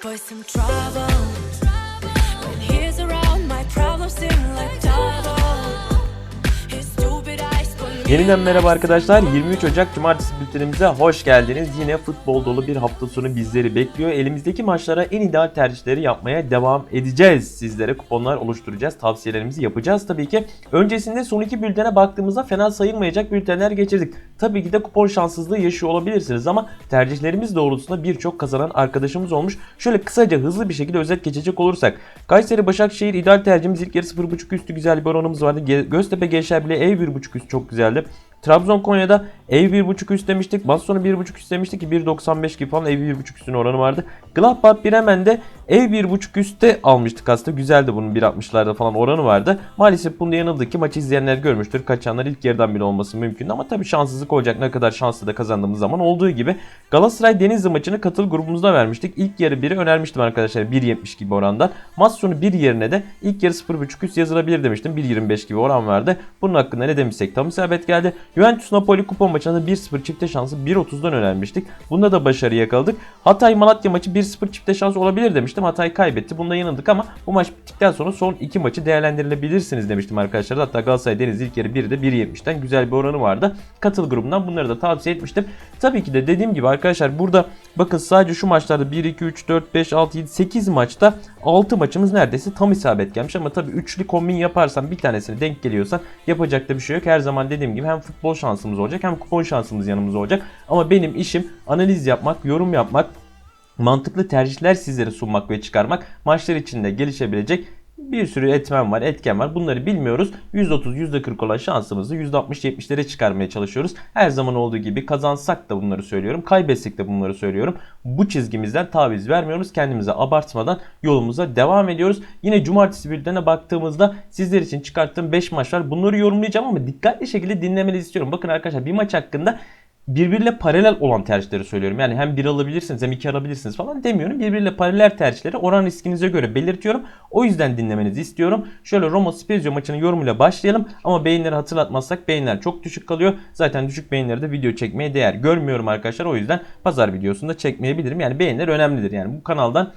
boy some trouble. When he's around, my problems seem like Yeniden merhaba arkadaşlar. 23 Ocak Cumartesi bültenimize hoş geldiniz. Yine futbol dolu bir hafta sonu bizleri bekliyor. Elimizdeki maçlara en ideal tercihleri yapmaya devam edeceğiz. Sizlere kuponlar oluşturacağız. Tavsiyelerimizi yapacağız tabii ki. Öncesinde son iki bültene baktığımızda fena sayılmayacak bültenler geçirdik. Tabii ki de kupon şanssızlığı yaşıyor olabilirsiniz ama tercihlerimiz doğrultusunda birçok kazanan arkadaşımız olmuş. Şöyle kısaca hızlı bir şekilde özet geçecek olursak. Kayseri Başakşehir ideal tercihimiz ilk yarı 0.5 üstü güzel bir oranımız vardı. Göztepe Gençler bile ev 1.5 üstü çok güzeldi. Trabzon Konya'da ev 1.5 üst demiştik. Maç sonu 1.5 üst demiştik ki 1.95 gibi falan ev 1.5 üstün oranı vardı. Gladbach Bremen'de ev 1.5 üstte almıştık aslında. Güzeldi bunun 1.60'larda falan oranı vardı. Maalesef bunda yanıldık ki maçı izleyenler görmüştür. Kaçanlar ilk yarıdan bile olması mümkün ama tabii şanssızlık olacak ne kadar şanslı da kazandığımız zaman olduğu gibi. Galatasaray Denizli maçını katıl grubumuzda vermiştik. İlk yarı 1'i önermiştim arkadaşlar 1.70 gibi orandan. Maç sonu 1 yerine de ilk yarı 0.5 üst yazılabilir demiştim. 1.25 gibi oran vardı. Bunun hakkında ne demişsek tam isabet geldi. Juventus Napoli kupon maçında 1-0 çifte şansı 1.30'dan önermiştik. Bunda da başarı yakaladık. Hatay Malatya maçı 1-0 çifte şans olabilir demiştim. Hatay kaybetti. Bunda yanıldık ama bu maç bittikten sonra son iki maçı değerlendirilebilirsiniz demiştim arkadaşlar. Hatta Galatasaray Denizli ilk yarı 1'de 1.70'den güzel bir oranı vardı. Katıl grubundan bunları da tavsiye etmiştim. Tabii ki de dediğim gibi arkadaşlar burada bakın sadece şu maçlarda 1, 2, 3, 4, 5, 6, 7, 8 maçta 6 maçımız neredeyse tam isabet gelmiş ama tabii üçlü kombin yaparsan bir tanesine denk geliyorsan yapacak da bir şey yok. Her zaman dediğim gibi hem futbol şansımız olacak hem kupon şansımız yanımızda olacak. Ama benim işim analiz yapmak, yorum yapmak, mantıklı tercihler sizlere sunmak ve çıkarmak. Maçlar içinde gelişebilecek bir sürü etmen var, etken var. Bunları bilmiyoruz. %30, %40 olan şansımızı %60-70'lere çıkarmaya çalışıyoruz. Her zaman olduğu gibi kazansak da bunları söylüyorum. Kaybetsek de bunları söylüyorum. Bu çizgimizden taviz vermiyoruz. Kendimize abartmadan yolumuza devam ediyoruz. Yine cumartesi bültenine baktığımızda sizler için çıkarttığım 5 maç var. Bunları yorumlayacağım ama dikkatli şekilde dinlemenizi istiyorum. Bakın arkadaşlar bir maç hakkında birbiriyle paralel olan tercihleri söylüyorum. Yani hem bir alabilirsiniz hem iki alabilirsiniz falan demiyorum. Birbiriyle paralel tercihleri oran riskinize göre belirtiyorum. O yüzden dinlemenizi istiyorum. Şöyle Roma Spezia maçının yorumuyla başlayalım. Ama beyinleri hatırlatmazsak beyinler çok düşük kalıyor. Zaten düşük beyinleri de video çekmeye değer görmüyorum arkadaşlar. O yüzden pazar videosunda çekmeyebilirim. Yani beyinler önemlidir. Yani bu kanaldan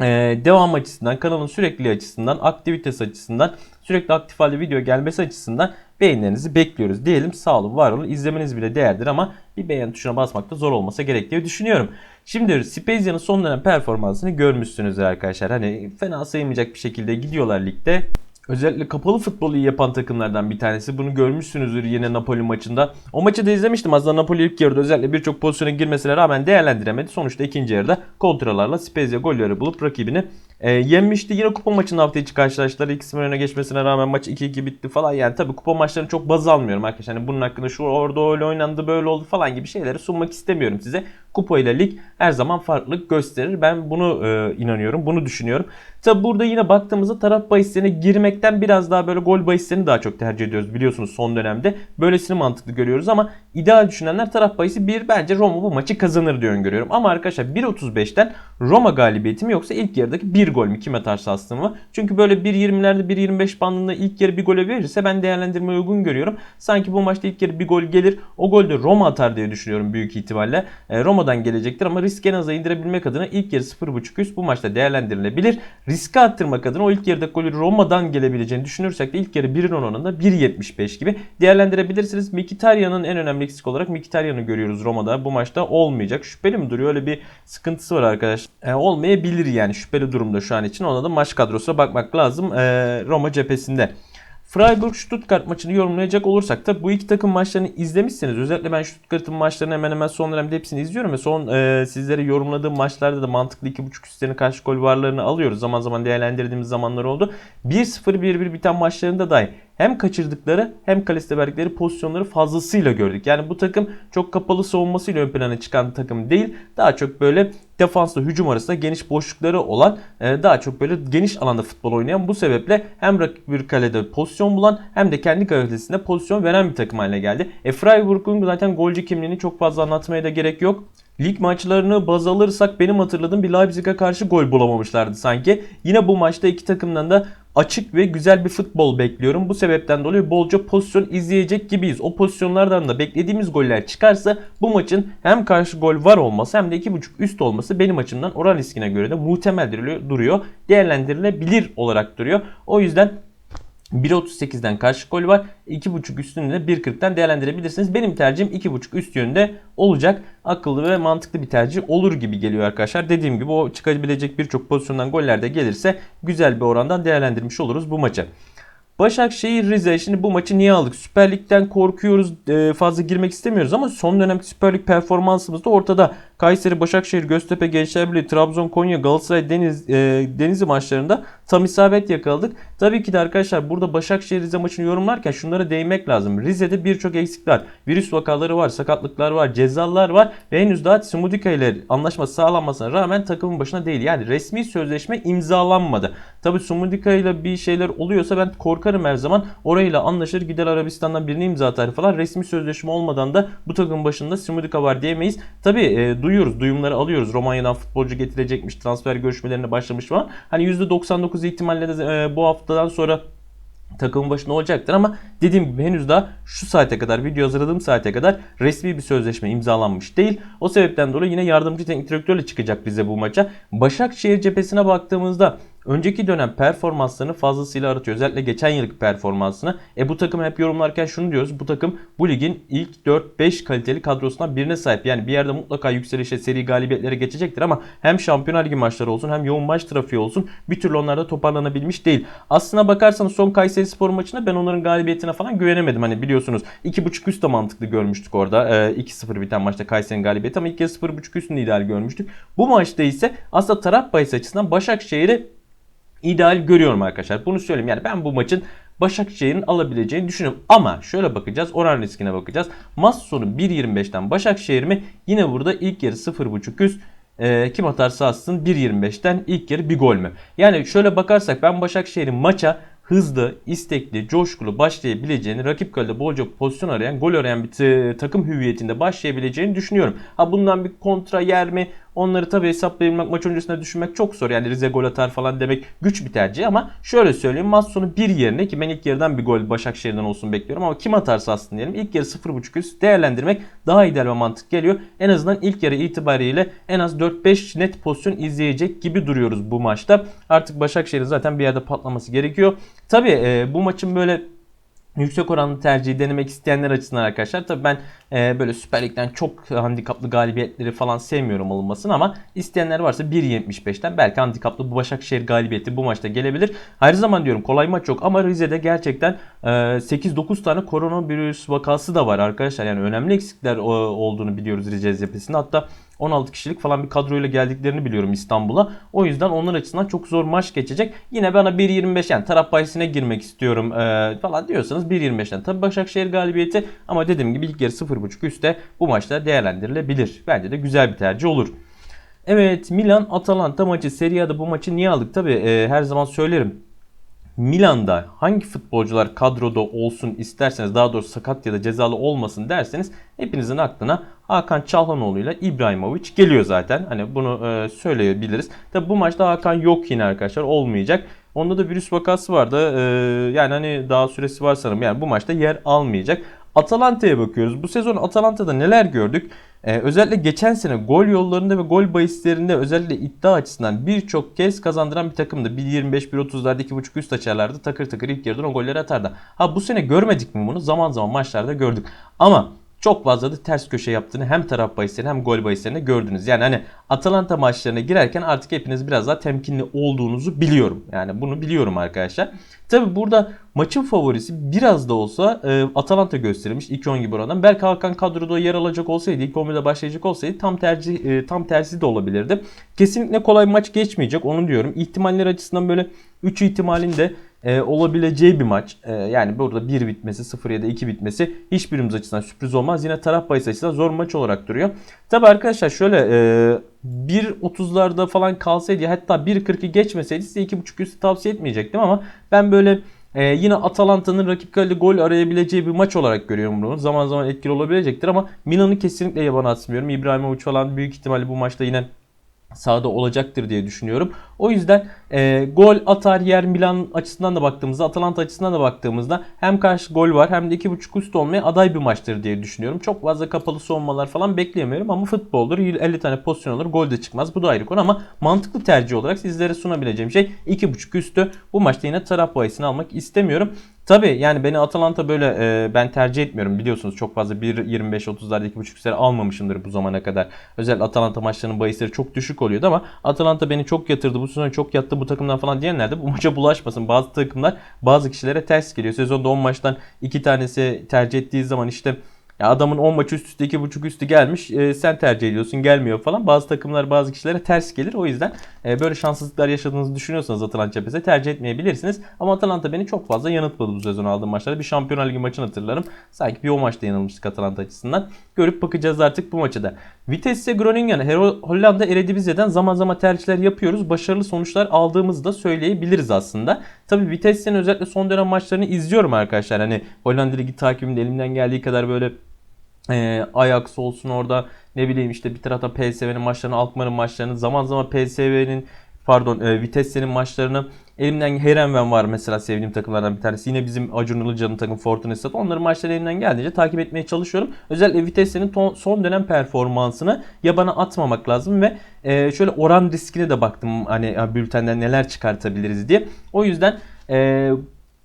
ee, devam açısından, kanalın sürekli açısından, aktivitesi açısından, sürekli aktif halde video gelmesi açısından beğenilerinizi bekliyoruz diyelim. Sağ olun, var olun. İzlemeniz bile değerdir ama bir beğen tuşuna basmakta zor olmasa gerek diye düşünüyorum. Şimdi Spezia'nın son dönem performansını görmüşsünüzdür arkadaşlar. Hani fena sayılmayacak bir şekilde gidiyorlar ligde. Özellikle kapalı futbolu iyi yapan takımlardan bir tanesi. Bunu görmüşsünüzdür yine Napoli maçında. O maçı da izlemiştim. Aslında Napoli ilk yarıda özellikle birçok pozisyona girmesine rağmen değerlendiremedi. Sonuçta ikinci yarıda kontralarla Spezia golleri bulup rakibini e, yenmişti. Yine kupa maçında hafta içi karşılaştılar. İkisinin öne geçmesine rağmen maç 2-2 bitti falan. Yani tabii kupa maçlarını çok baz almıyorum arkadaşlar. Hani bunun hakkında şu orada öyle oynandı böyle oldu falan gibi şeyleri sunmak istemiyorum size. Kupa ile lig her zaman farklılık gösterir. Ben bunu e, inanıyorum. Bunu düşünüyorum. Tabi burada yine baktığımızda taraf bahislerine girmekten biraz daha böyle gol bahislerini daha çok tercih ediyoruz biliyorsunuz son dönemde. Böylesini mantıklı görüyoruz ama ideal düşünenler taraf bahisi 1 bence Roma bu maçı kazanır diye öngörüyorum. Ama arkadaşlar 1.35'ten Roma galibiyeti mi yoksa ilk yarıdaki 1 gol mü kime taş astım mı? Çünkü böyle 1.20'lerde 1.25 bandında ilk yarı bir gole verirse ben değerlendirmeyi uygun görüyorum. Sanki bu maçta ilk yarı bir gol gelir. O gol de Roma atar diye düşünüyorum büyük ihtimalle. E, Roma'dan gelecektir ama risk en aza indirebilmek adına ilk yarı 0.5 üst bu maçta değerlendirilebilir. Riske attırmak adına o ilk yarıda golü Roma'dan gelebileceğini düşünürsek de ilk yarı 1'in oranında 1.75 gibi değerlendirebilirsiniz. Mkhitaryan'ın en önemli eksik olarak Mkhitaryan'ı görüyoruz Roma'da. Bu maçta olmayacak. Şüpheli mi duruyor? Öyle bir sıkıntısı var arkadaş. E, olmayabilir yani şüpheli durumda şu an için. Ona da maç kadrosuna bakmak lazım e, Roma cephesinde. Freiburg-Stuttgart maçını yorumlayacak olursak da bu iki takım maçlarını izlemişsiniz. Özellikle ben Stuttgart'ın maçlarını hemen hemen son dönemde hepsini izliyorum ve son e, sizlere yorumladığım maçlarda da mantıklı 2.5 üstlerine karşı gol varlarını alıyoruz. Zaman zaman değerlendirdiğimiz zamanlar oldu. 1-0 1-1 biten maçlarında dahi hem kaçırdıkları hem kaleste verdikleri pozisyonları fazlasıyla gördük. Yani bu takım çok kapalı savunmasıyla ön plana çıkan takım değil. Daha çok böyle defansla hücum arasında geniş boşlukları olan e, daha çok böyle geniş alanda futbol oynayan bu sebeple hem rakip bir kalede pozisyon bulan hem de kendi kalitesinde pozisyon veren bir takım haline geldi. E Freiburg'un zaten golcü kimliğini çok fazla anlatmaya da gerek yok. Lig maçlarını baz alırsak benim hatırladığım bir Leipzig'e karşı gol bulamamışlardı sanki. Yine bu maçta iki takımdan da açık ve güzel bir futbol bekliyorum. Bu sebepten dolayı bolca pozisyon izleyecek gibiyiz. O pozisyonlardan da beklediğimiz goller çıkarsa bu maçın hem karşı gol var olması hem de 2.5 üst olması benim açımdan oran riskine göre de muhtemel duruyor. Değerlendirilebilir olarak duruyor. O yüzden 1.38'den karşı gol var. 2.5 üstünü de 1.40'tan değerlendirebilirsiniz. Benim tercihim 2.5 üst yönde olacak. Akıllı ve mantıklı bir tercih olur gibi geliyor arkadaşlar. Dediğim gibi o çıkabilecek birçok pozisyondan goller de gelirse güzel bir orandan değerlendirmiş oluruz bu maçı. Başakşehir Rize şimdi bu maçı niye aldık? Süper Lig'den korkuyoruz e, fazla girmek istemiyoruz ama son dönemki Süper Lig performansımız da ortada. Kayseri, Başakşehir, Göztepe, Gençlerbirliği, Trabzon, Konya, Galatasaray, Deniz, e, Denizli maçlarında tam isabet yakaladık. Tabii ki de arkadaşlar burada Başakşehir Rize maçını yorumlarken şunlara değinmek lazım. Rize'de birçok eksikler, virüs vakaları var, sakatlıklar var, cezalar var ve henüz daha Smudika ile anlaşma sağlanmasına rağmen takımın başına değil. Yani resmi sözleşme imzalanmadı. Tabii Smudika ile bir şeyler oluyorsa ben korkarım her zaman. Orayla anlaşır gider Arabistan'dan birini imza atar falan. Resmi sözleşme olmadan da bu takımın başında Smudika var diyemeyiz. Tabii e, duyuyoruz, duyumları alıyoruz. Romanya'dan futbolcu getirecekmiş, transfer görüşmelerine başlamış falan. Hani %99 ihtimalle de e, bu haftadan sonra takımın başında olacaktır ama dediğim gibi henüz daha şu saate kadar video hazırladığım saate kadar resmi bir sözleşme imzalanmış değil. O sebepten dolayı yine yardımcı teknik direktörle çıkacak bize bu maça. Başakşehir cephesine baktığımızda önceki dönem performanslarını fazlasıyla aratıyor. Özellikle geçen yıllık performansını. E bu takım hep yorumlarken şunu diyoruz. Bu takım bu ligin ilk 4-5 kaliteli kadrosundan birine sahip. Yani bir yerde mutlaka yükselişe, seri galibiyetlere geçecektir ama hem Şampiyonlar Ligi maçları olsun hem yoğun maç trafiği olsun bir türlü onlarda toparlanabilmiş değil. Aslına bakarsanız son Kayseri Spor maçında ben onların galibiyetine falan güvenemedim. Hani biliyorsunuz 2.5 üst de mantıklı görmüştük orada. E, 2-0 biten maçta Kayseri'nin galibiyeti ama ilk kez 0.5 üstünü ideal görmüştük. Bu maçta ise aslında taraf bahis açısından Başakşehir'i ideal görüyorum arkadaşlar. Bunu söyleyeyim. Yani ben bu maçın Başakşehir'in alabileceğini düşünüyorum. Ama şöyle bakacağız. Oran riskine bakacağız. Maç sonu 1.25'ten Başakşehir mi? Yine burada ilk yarı 0.5 üst. E, kim atarsa atsın 1.25'ten ilk yarı bir gol mü? Yani şöyle bakarsak ben Başakşehir'in maça hızlı, istekli, coşkulu başlayabileceğini, rakip kalede bolca pozisyon arayan, gol arayan bir takım hüviyetinde başlayabileceğini düşünüyorum. Ha bundan bir kontra yer mi? Onları tabii hesaplayabilmek, maç öncesinde düşünmek çok zor. Yani Rize gol atar falan demek güç bir tercih ama şöyle söyleyeyim. Maç sonu bir yerine ki ben ilk yarıdan bir gol Başakşehir'den olsun bekliyorum ama kim atarsa aslında diyelim. ilk yarı 0.5 üst değerlendirmek daha ideal ve mantık geliyor. En azından ilk yarı itibariyle en az 4-5 net pozisyon izleyecek gibi duruyoruz bu maçta. Artık Başakşehir'in zaten bir yerde patlaması gerekiyor. Tabii e, bu maçın böyle yüksek oranlı tercihi denemek isteyenler açısından arkadaşlar tabii ben e, böyle Süper Lig'den çok handikaplı galibiyetleri falan sevmiyorum alınmasını ama isteyenler varsa 1.75'ten belki handikaplı bu Başakşehir galibiyeti bu maçta gelebilir. Her zaman diyorum kolay maç yok ama Rize'de gerçekten e, 8-9 tane koronavirüs vakası da var arkadaşlar. Yani önemli eksikler olduğunu biliyoruz Rize cephesinde. Hatta 16 kişilik falan bir kadroyla geldiklerini biliyorum İstanbul'a. O yüzden onlar açısından çok zor maç geçecek. Yine bana 1.25 yani taraf bahisine girmek istiyorum e, falan diyorsanız 1.25'ten tabi Başakşehir galibiyeti ama dediğim gibi ilk yarı 0.5 üstte bu maçta değerlendirilebilir. Bence de güzel bir tercih olur. Evet Milan Atalanta maçı Serie A'da bu maçı niye aldık? Tabi e, her zaman söylerim. Milan'da hangi futbolcular kadroda olsun isterseniz daha doğrusu sakat ya da cezalı olmasın derseniz hepinizin aklına Hakan Çalhanoğlu ile İbrahimovic geliyor zaten. Hani bunu e, söyleyebiliriz. Tabi bu maçta Hakan yok yine arkadaşlar olmayacak. Onda da virüs vakası vardı. E, yani hani daha süresi var sanırım. Yani bu maçta yer almayacak. Atalanta'ya bakıyoruz. Bu sezon Atalanta'da neler gördük? Ee, özellikle geçen sene gol yollarında ve gol bahislerinde özellikle iddia açısından birçok kez kazandıran bir takımdı. 1.25-1.30'larda 2.5 üst açarlardı. Takır takır ilk yarıdan o golleri atardı. Ha bu sene görmedik mi bunu? Zaman zaman maçlarda gördük. Ama çok fazla da ters köşe yaptığını hem taraf bahislerinde hem gol bahislerinde gördünüz. Yani hani Atalanta maçlarına girerken artık hepiniz biraz daha temkinli olduğunuzu biliyorum. Yani bunu biliyorum arkadaşlar. Tabi burada maçın favorisi biraz da olsa e, Atalanta gösterilmiş 2-10 gibi oradan. Belki Hakan kadroda yer alacak olsaydı, ilk 11'de başlayacak olsaydı tam tercih e, tam tersi de olabilirdi. Kesinlikle kolay maç geçmeyecek onu diyorum. İhtimaller açısından böyle 3 ihtimalin de e, olabileceği bir maç. E, yani burada 1 bitmesi 0 ya da 2 bitmesi hiçbirimiz açısından sürpriz olmaz. Yine taraf bahis açısından zor maç olarak duruyor. Tabi arkadaşlar şöyle e, 1.30'larda falan kalsaydı hatta 1.40'ı geçmeseydi size 2.5 üstü tavsiye etmeyecektim ama ben böyle ee, yine Atalanta'nın rakip kalede gol arayabileceği bir maç olarak görüyorum bunu. Zaman zaman etkili olabilecektir ama Milan'ı kesinlikle yabana atmıyorum. İbrahimovic falan büyük ihtimalle bu maçta yine sahada olacaktır diye düşünüyorum. O yüzden e, gol atar yer Milan açısından da baktığımızda Atalanta açısından da baktığımızda hem karşı gol var hem de 2.5 üst olmaya aday bir maçtır diye düşünüyorum. Çok fazla kapalı savunmalar falan bekleyemiyorum ama futboldur 50 tane pozisyon olur gol de çıkmaz bu da ayrı konu ama mantıklı tercih olarak sizlere sunabileceğim şey 2.5 üstü bu maçta yine taraf bahisini almak istemiyorum. Tabi yani beni Atalanta böyle e, ben tercih etmiyorum biliyorsunuz çok fazla 1.25-30'larda 2.5 üstleri almamışımdır bu zamana kadar. Özel Atalanta maçlarının bahisleri çok düşük oluyordu ama Atalanta beni çok yatırdı bu sezon çok yattı bu takımdan falan diyenler de bu maça bulaşmasın. Bazı takımlar bazı kişilere ters geliyor. Sezonda 10 maçtan 2 tanesi tercih ettiği zaman işte ya adamın 10 maç üst üste 2.5 üstü gelmiş. E, sen tercih ediyorsun gelmiyor falan. Bazı takımlar bazı kişilere ters gelir. O yüzden e, böyle şanssızlıklar yaşadığınızı düşünüyorsanız Atalanta cephesine tercih etmeyebilirsiniz. Ama Atalanta beni çok fazla yanıltmadı bu sezon aldığım maçlarda. Bir Şampiyonlar Ligi maçını hatırlarım. Sanki bir o maçta yanılmıştık Atalanta açısından. Görüp bakacağız artık bu maçı da. Vitesse Groningen, Hollanda Eredivisie'den zaman zaman tercihler yapıyoruz. Başarılı sonuçlar aldığımızı da söyleyebiliriz aslında. Tabii Vitesse'nin özellikle son dönem maçlarını izliyorum arkadaşlar. Hani Hollanda Ligi takibinde elimden geldiği kadar böyle e, Ajax olsun orada ne bileyim işte bir tarafta PSV'nin maçlarını, Alkmaar'ın maçlarını, zaman zaman PSV'nin pardon e, Vitesse'nin maçlarını elimden Herenven var mesela sevdiğim takımlardan bir tanesi. Yine bizim Acun Ilıcalı'nın takım Fortuna Stad. Onların maçları elimden geldiğince takip etmeye çalışıyorum. Özellikle Vitesse'nin son dönem performansını yabana atmamak lazım ve e, şöyle oran riskine de baktım hani bültenden neler çıkartabiliriz diye. O yüzden e,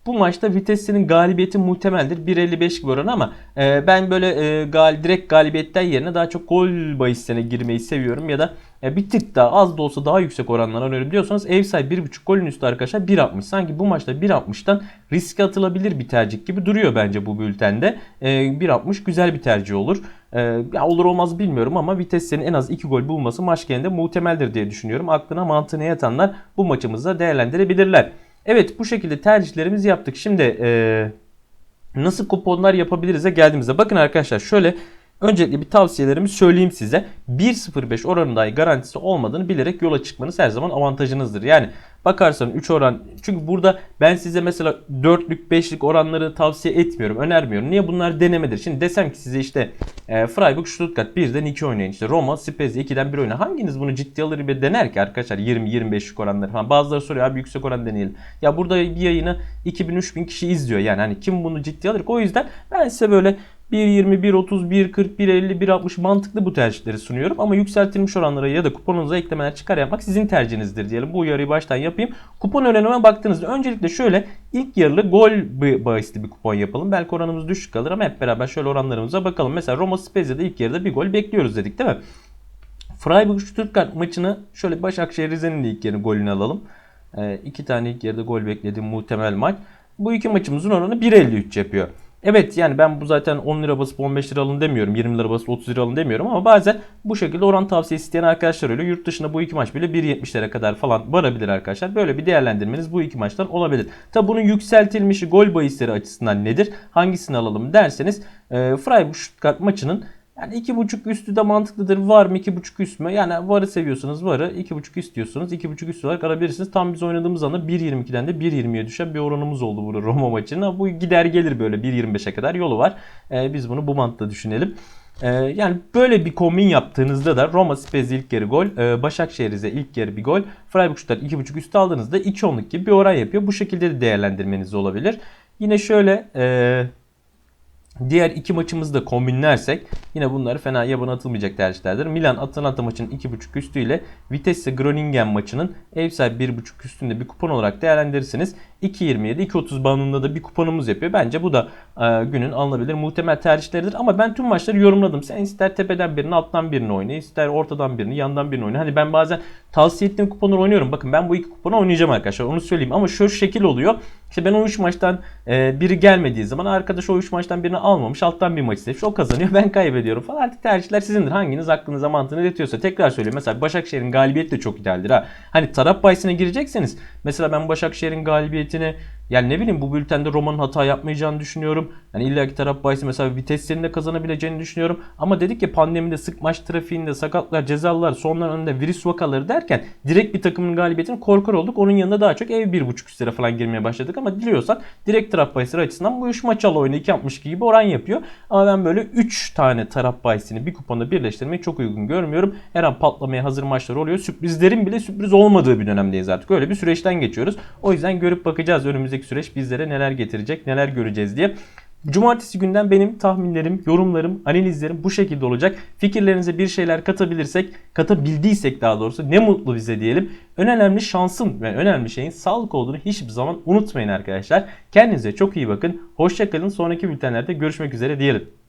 bu maçta Vitesse'nin galibiyeti muhtemeldir. 1.55 gibi oran ama e, ben böyle e, gal, direkt galibiyetten yerine daha çok gol bahislerine girmeyi seviyorum ya da e, bir tık daha az da olsa daha yüksek oranlar arıyorum diyorsanız ev sahibi 1.5 golün üstü arkadaşlar 1.60. Sanki bu maçta 1.60'tan riske atılabilir bir tercih gibi duruyor bence bu bültende. E, 1.60 güzel bir tercih olur. E, ya olur olmaz bilmiyorum ama Vitesse'nin en az 2 gol bulması maç genelinde muhtemeldir diye düşünüyorum. Aklına mantığına yatanlar bu maçımızda değerlendirebilirler. Evet bu şekilde tercihlerimizi yaptık. Şimdi eee, nasıl kuponlar yapabiliriz'e geldiğimizde bakın arkadaşlar şöyle öncelikle bir tavsiyelerimi söyleyeyim size. 1.05 oranın garantisi olmadığını bilerek yola çıkmanız her zaman avantajınızdır. Yani bakarsan 3 oran çünkü burada ben size mesela 4'lük 5'lik oranları tavsiye etmiyorum önermiyorum. Niye bunlar denemedir? Şimdi desem ki size işte e, Freiburg Stuttgart 1'den 2 oynayın işte Roma Spezia 2'den 1 oynayın. Hanginiz bunu ciddi alır ve dener ki arkadaşlar 20-25'lik oranları falan. Bazıları soruyor abi yüksek oran deneyelim. Ya burada bir yayını 2000-3000 kişi izliyor yani hani kim bunu ciddi alır ki? O yüzden ben size böyle 1.20, 1.30, 1.40, 1.50, 1.60 mantıklı bu tercihleri sunuyorum. Ama yükseltilmiş oranlara ya da kuponunuza eklemeler çıkar yapmak sizin tercihinizdir diyelim. Bu uyarıyı baştan yapayım. Kupon önerime baktığınızda öncelikle şöyle ilk yarılı gol bahisli bir kupon yapalım. Belki oranımız düşük kalır ama hep beraber şöyle oranlarımıza bakalım. Mesela Roma Spezia'da ilk yarıda bir gol bekliyoruz dedik değil mi? Freiburg Stuttgart maçını şöyle Başakşehir Rize'nin ilk yarı golünü alalım. Ee, iki tane ilk yarıda gol beklediğim muhtemel maç. Bu iki maçımızın oranı 1.53 yapıyor. Evet yani ben bu zaten 10 lira basıp 15 lira alın demiyorum. 20 lira basıp 30 lira alın demiyorum ama bazen bu şekilde oran tavsiyesi isteyen arkadaşlar oluyor. Yurt dışında bu iki maç bile 1.70'lere kadar falan varabilir arkadaşlar. Böyle bir değerlendirmeniz bu iki maçtan olabilir. Tabi bunun yükseltilmişi gol bahisleri açısından nedir? Hangisini alalım derseniz e, Freiburg Stuttgart maçının yani 2.5 üstü de mantıklıdır. Var mı 2.5 üst mü? Yani varı seviyorsanız varı. 2.5 üst diyorsanız 2.5 üst olarak alabilirsiniz. Tam biz oynadığımız anda 1.22'den de 1.20'ye düşen bir oranımız oldu burada Roma maçına. Bu gider gelir böyle 1.25'e kadar yolu var. Ee, biz bunu bu mantıkla düşünelim. Ee, yani böyle bir kombin yaptığınızda da Roma Spezia ilk yarı gol, e, Başakşehir ilk yarı bir gol, Freiburg Stuttgart 2.5 üstü aldığınızda 2.10'luk gibi bir oran yapıyor. Bu şekilde de değerlendirmeniz olabilir. Yine şöyle e, Diğer iki maçımızı da kombinlersek yine bunları fena yabana atılmayacak tercihlerdir. Milan Atalanta maçının 2.5 üstüyle Vitesse Groningen maçının ev sahibi 1.5 üstünde bir kupon olarak değerlendirirsiniz. 2.27 2.30 bandında da bir kuponumuz yapıyor. Bence bu da e, günün alınabilir muhtemel tercihleridir. Ama ben tüm maçları yorumladım. Sen ister tepeden birini alttan birini oyna. ister ortadan birini yandan birini oyna. Hani ben bazen tavsiye ettiğim kuponları oynuyorum. Bakın ben bu iki kuponu oynayacağım arkadaşlar. Onu söyleyeyim. Ama şu şekil oluyor. İşte ben o 3 maçtan e, biri gelmediği zaman arkadaş o 3 maçtan birini almamış. Alttan bir maç istemiş. O kazanıyor. Ben kaybediyorum falan. Artık tercihler sizindir. Hanginiz aklınıza mantığını iletiyorsa. Tekrar söyleyeyim. Mesela Başakşehir'in galibiyeti de çok idealdir ha. Hani taraf bahisine girecekseniz mesela ben Başakşehir'in galibiyetini Yani ne bileyim bu bültende Roma'nın hata yapmayacağını düşünüyorum. Yani illa ki taraf bahisi mesela viteslerinde kazanabileceğini düşünüyorum. Ama dedik ya pandemide sık maç trafiğinde sakatlar, cezalar, sonların önünde virüs vakaları derken direkt bir takımın galibiyetini korkar olduk. Onun yanında daha çok ev 1.5 üstlere falan girmeye başladık. Ama diliyorsan direkt taraf bahisleri açısından bu 3 maç al oyunu 2.62 gibi oran yapıyor. Ama ben böyle 3 tane taraf bahisini bir kuponda birleştirmeyi çok uygun görmüyorum. Her an patlamaya hazır maçlar oluyor. Sürprizlerin bile sürpriz olmadığı bir dönemdeyiz artık. Öyle bir süreçten geçiyoruz. O yüzden görüp bakacağız önümüzdeki süreç bizlere neler getirecek, neler göreceğiz diye. Cumartesi günden benim tahminlerim, yorumlarım, analizlerim bu şekilde olacak. Fikirlerinize bir şeyler katabilirsek, katabildiysek daha doğrusu ne mutlu bize diyelim. Önemli şansın ve önemli şeyin sağlık olduğunu hiçbir zaman unutmayın arkadaşlar. Kendinize çok iyi bakın. Hoşçakalın. Sonraki bültenlerde görüşmek üzere diyelim.